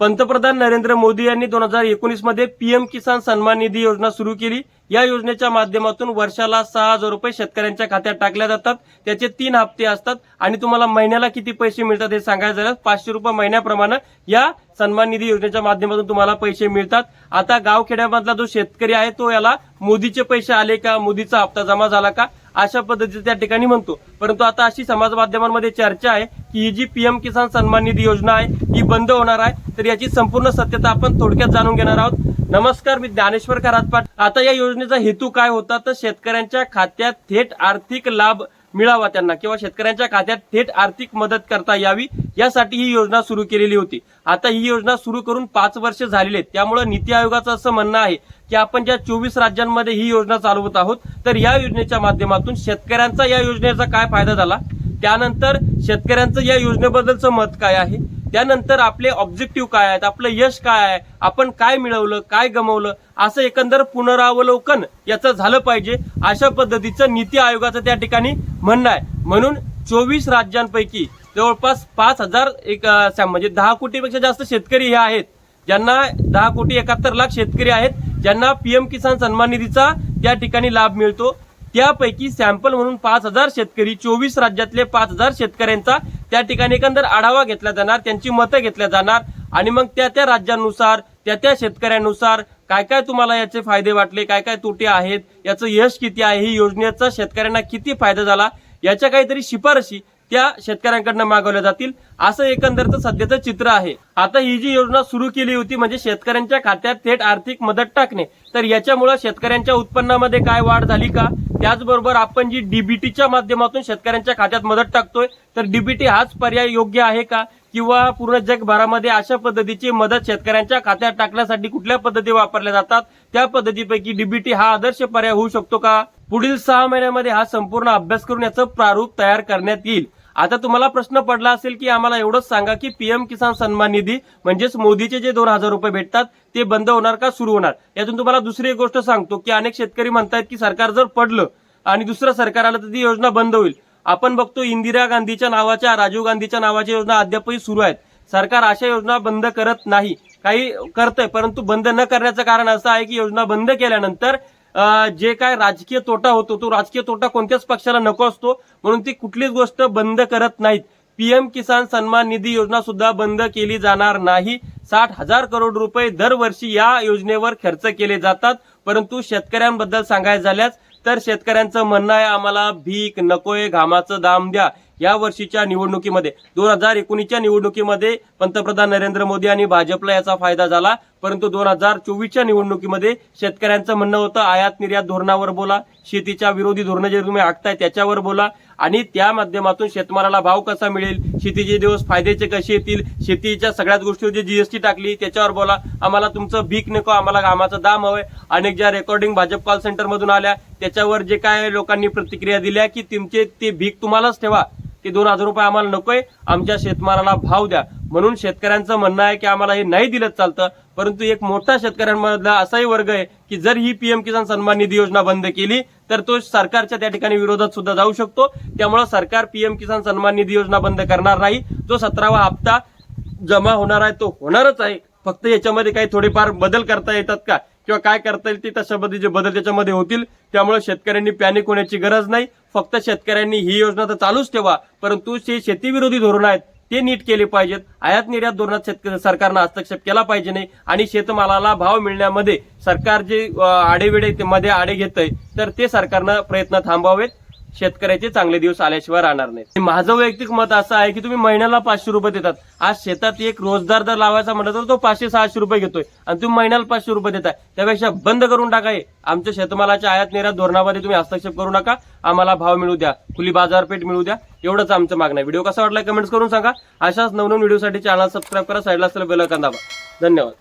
पंतप्रधान नरेंद्र मोदी यांनी दोन हजार एकोणीसमध्ये पीएम किसान सन्मान निधी योजना सुरू केली. या योजनेच्या माध्यमातून वर्षाला सहा हजार रुपये शेतकऱ्यांच्या खात्यात टाकल्या जातात. त्याचे तीन हप्ते असतात. आणि तुम्हाला महिन्याला किती पैसे मिळतात हे सांगायचं झाल्यास पाचशे रुपये महिन्याप्रमाणे या सन्मान निधी योजनेच्या माध्यमातून तुम्हाला पैसे मिळतात. आता गावखेड्यामधला जो शेतकरी आहे तो याला मोदीचे पैसे आले का मोदीचा हप्ता जमा झाला का अशा पद्धतीचं त्या ठिकाणी म्हणतो. परंतु आता अशी समाज माध्यमांमध्ये चर्चा आहे. की ही जी पीएम किसान सन्मान निधी योजना आहे ही बंद होणार आहे तर याची संपूर्ण सत्यता आपण थोडक्यात जाणून घेणार आहोत. नमस्कार मी ज्ञानेश्वर खरातपाट आता या योजनेचा हेतू काय होता? तर शेतकऱ्यांच्या खात्यात थेट आर्थिक लाभ मिळावा त्यांना किंवा शेतकऱ्यांच्या खात्यात थेट आर्थिक मदत करता यावी यासाठी ही योजना सुरू केलेली होती. आता ही योजना सुरू करून पाच वर्ष झालेली आहेत. त्यामुळे नीती आयोगाचं असं म्हणणं आहे की आपण ज्या चोवीस राज्यांमध्ये ही योजना चालवत आहोत तर या योजनेच्या माध्यमातून शेतकऱ्यांचा या योजनेचा काय फायदा झाला? त्यानंतर शेतकऱ्यांचं या योजनेबद्दलचं मत काय आहे? त्यानंतर आपले ऑब्जेक्टिव्ह काय आहेत? आपलं यश काय आहे? आपण काय मिळवलं? काय गमवलं? असं एकंदर पुनरावलोकन याचं झालं पाहिजे. अशा पद्धतीचं नीती आयोगाचं त्या ठिकाणी म्हणणं आहे. म्हणून चोवीस राज्यांपैकी जवळपास पाच हजार एक म्हणजे दहा कोटीपेक्षा जास्त शेतकरी हे आहेत. ज्यांना दहा कोटी एकाहत्तर लाख शेतकरी आहेत ज्यांना पीएम किसान सन्मान निधीचा त्या ठिकाणी लाभ मिळतो. त्यापैकी सॅम्पल म्हणून पाच हजार शेतकरी चोवीस राज्यातले पाच हजार शेतकऱ्यांचा त्या ठिकाणी एकंदर आढावा घेतला जाणार त्यांची मतं घेतल्या जाणार. आणि मग त्या त्या राज्यांनुसार त्या त्या शेतकऱ्यांनुसार काय काय तुम्हाला याचे फायदे वाटले काय काय तोटे आहेत याचं यश किती आहे ही योजनेचा शेतकऱ्यांना किती फायदा झाला याच्या काहीतरी शिफारशी त्या शेतकऱ्यांकडनं मागवल्या जातील. असं एकंदरचं सध्याचं चित्र आहे. आता ही जी योजना सुरू केली होती म्हणजे शेतकऱ्यांच्या खात्यात थेट आर्थिक मदत टाकणे. तर याच्यामुळे शेतकऱ्यांच्या उत्पन्नामध्ये काय वाढ झाली का? त्याचबरोबर आपण जी डीबीटीच्या माध्यमातून शेतकऱ्यांच्या खात्यात मदत टाकतोय तर डीबीटी हाच पर्याय योग्य आहे का? किंवा पूर्ण जगभरामध्ये अशा पद्धतीची मदत शेतकऱ्यांच्या खात्यात टाकण्यासाठी कुठल्या पद्धती वापरल्या जातात? त्या पद्धतीपैकी डीबीटी हा आदर्श पर्याय होऊ शकतो का? पुढील सहा महिन्यामध्ये हा संपूर्ण अभ्यास करून याचं प्रारूप तयार करण्यात येईल. आता तुम्हाला प्रश्न पडला असेल की आम्हाला एवढंच सांगा की पीएम किसान सन्मान निधी म्हणजेच मोदीचे जे दोन हजार रुपये भेटतात ते बंद होणार का सुरू होणार? यातून तुम्हाला दुसरी एक गोष्ट सांगतो की अनेक शेतकरी म्हणतायत की सरकार जर पडलं आणि दुसरं सरकार आलं तर ती योजना बंद होईल. आपण बघतो इंदिरा गांधीच्या नावाच्या राजीव गांधीच्या नावाच्या योजना अद्यापही सुरू आहेत. सरकार अशा योजना बंद करत नाही. काही करतंय परंतु बंद न करण्याचं कारण असं आहे की योजना बंद केल्यानंतर जे काय राजकीय तोटा होतो तो राजकीय तोटा कोणत्याच पक्षाला नको असतो. म्हणून ती कुठलीच गोष्ट बंद करत नाहीत. पीएम किसान सन्मान निधी योजना सुद्धा बंद केली जाणार नाही. साठ हजार करोड रुपये दरवर्षी या योजनेवर खर्च केले जातात. परंतु शेतकऱ्यांबद्दल सांगायचं झाल्यास तर शेतकऱ्यांचं म्हणणं आहे आम्हाला भीक नकोय घामाचं दाम द्या. या वर्षीच्या निवडणुकीमध्ये दोन हजार एकोणीसच्या निवडणुकीमध्ये पंतप्रधान नरेंद्र मोदी आणि भाजपला याचा फायदा झाला. परंतु दोन हजार चोवीसच्या निवडणुकीमध्ये शेतकऱ्यांचं म्हणणं होतं आयात निर्यात धोरणावर बोला शेतीच्या विरोधी धोरणं जे तुम्ही आखताय त्याच्यावर बोला. आणि त्या माध्यमातून शेतमालाला भाव कसा मिळेल शेतीचे दिवस फायद्याचे कसे येतील शेतीच्या सगळ्याच गोष्टीवर जी जीएसटी टाकली त्याच्यावर बोला. आम्हाला तुमचं भीक नको आम्हाला कामाचं दाम हवंय. अनेक ज्या रेकॉर्डिंग भाजप कॉल सेंटरमधून आल्या त्याच्यावर जे काय लोकांनी प्रतिक्रिया दिल्या की तुमचे ते भीक तुम्हालाच ठेवा. की दोन हजार रुपये आम्हाला नकोय आमच्या शेतमालाला भाव द्या. म्हणून शेतकऱ्यांचं म्हणणं आहे की आम्हाला हे नाही दिलं चालतं परंतु एक मोठा शेतकऱ्यांमधला असाही वर्ग आहे की जर ही पीएम किसान सन्मान निधी योजना बंद केली तर तो सरकारच्या त्या ठिकाणी विरोधात सुद्धा जाऊ शकतो. त्यामुळे सरकार पीएम किसान सन्मान निधी योजना बंद करणार नाही. जो सतरावा हप्ता जमा होणार आहे तो होणारच आहे. फक्त याच्यामध्ये काही थोडेफार बदल करता येतात का? किंवा काय करता येईल ते तशा जे बदल त्याच्यामध्ये होतील त्यामुळे शेतकऱ्यांनी पॅनिक होण्याची गरज नाही. फक्त शेतकऱ्यांनी ही योजना तर चालूच ठेवा परंतु जे शेतीविरोधी धोरण आहेत ते नीट केले पाहिजेत. आयात निर्यात धोरणात शेतकरी सरकारनं हस्तक्षेप केला पाहिजे नाही आणि शेतमालाला भाव मिळण्यामध्ये सरकार जे आडेविडे आडेवेडे ते मध्ये आडे घेतंय तर ते सरकारनं प्रयत्न थांबवावेत शेतकऱ्याचे चांगले दिवस आल्याशिवाय राहणार नाहीत. माझं वैयक्तिक मत असं आहे की तुम्ही महिन्याला पाचशे रुपये देतात. आज शेतात एक रोजगार जर लावायचा म्हटलं तर तो पाचशे सहाशे रुपये घेतोय. आणि तुम्ही महिन्याला पाचशे रुपये देताय. त्यापेक्षा बंद करून टाकाय आमच्या शेतमालाच्या आयात निर्यात धोरणामध्ये तुम्ही हस्तक्षेप करू नका. आम्हाला भाव मिळू द्या. खुली बाजारपेठ मिळू द्या. एवढंच आमचं मागणं आहे. व्हिडिओ कसा वाटला कमेंट्स करून सांगा. अशाच नवनवीन व्हिडिओसाठी चॅनल सबस्क्राईब करा. साईडला असलेला बेल दाबा. धन्यवाद.